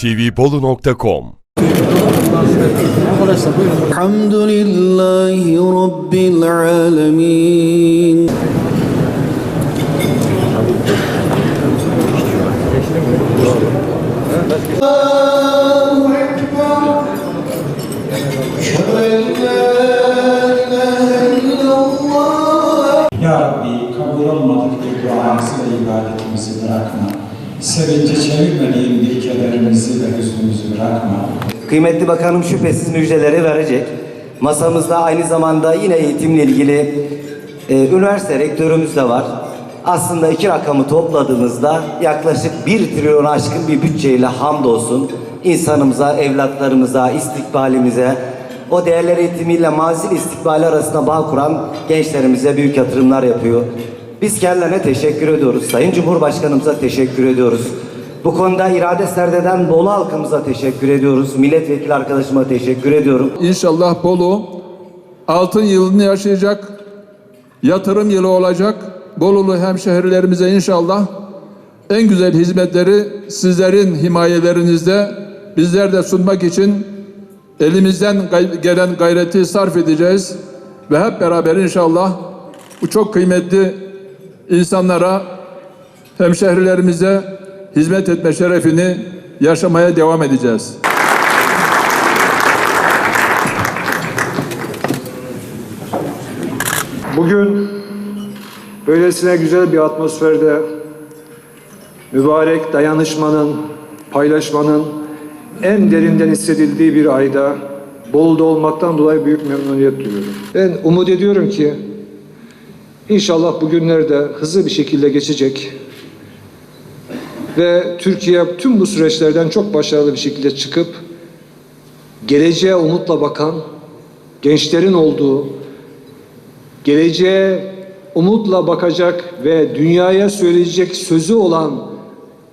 tvbolu.com Arkadaşlar. Hamdülillahi Rabbil alemin. Ya Rabbi kabul olmadık bir duamızı ve ibadetimizi bırakma. Sevince çevirmediğin bir kere Kıymetli Bakanım şüphesiz müjdeleri verecek. Masamızda aynı zamanda yine eğitimle ilgili e, üniversite rektörümüz de var. Aslında iki rakamı topladığımızda yaklaşık 1 trilyon aşkın bir bütçeyle hamdolsun insanımıza, evlatlarımıza, istikbalimize, o değerler eğitimiyle mazil istikbali arasında bağ kuran gençlerimize büyük yatırımlar yapıyor. Biz kendilerine teşekkür ediyoruz. Sayın Cumhurbaşkanımıza teşekkür ediyoruz. Bu konuda irade serdeden Bolu halkımıza teşekkür ediyoruz. Milletvekili arkadaşıma teşekkür ediyorum. İnşallah Bolu altın yılını yaşayacak, yatırım yılı olacak. Bolulu hemşehrilerimize inşallah en güzel hizmetleri sizlerin himayelerinizde bizler de sunmak için elimizden gelen gayreti sarf edeceğiz. Ve hep beraber inşallah bu çok kıymetli insanlara, hemşehrilerimize hizmet etme şerefini yaşamaya devam edeceğiz. Bugün böylesine güzel bir atmosferde mübarek dayanışmanın, paylaşmanın en derinden hissedildiği bir ayda Bolu'da olmaktan dolayı büyük memnuniyet duyuyorum. Ben umut ediyorum ki inşallah bu günler de hızlı bir şekilde geçecek ve Türkiye tüm bu süreçlerden çok başarılı bir şekilde çıkıp geleceğe umutla bakan, gençlerin olduğu, geleceğe umutla bakacak ve dünyaya söyleyecek sözü olan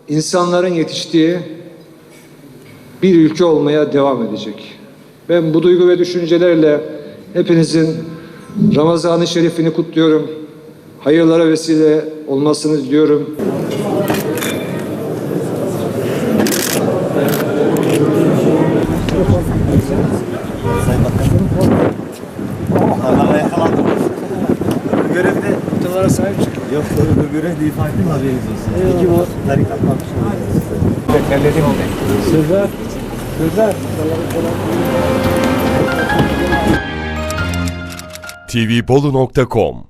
insanların yetiştiği bir ülke olmaya devam edecek. Ben bu duygu ve düşüncelerle hepinizin Ramazan-ı Şerif'ini kutluyorum. Hayırlara vesile olmasını diliyorum. Görevde hocalara sahip çıkın. Yok öbür görev değil farklı haberiniz olsun? Peki bu tarikat Sizler, sizler. tvbolu.com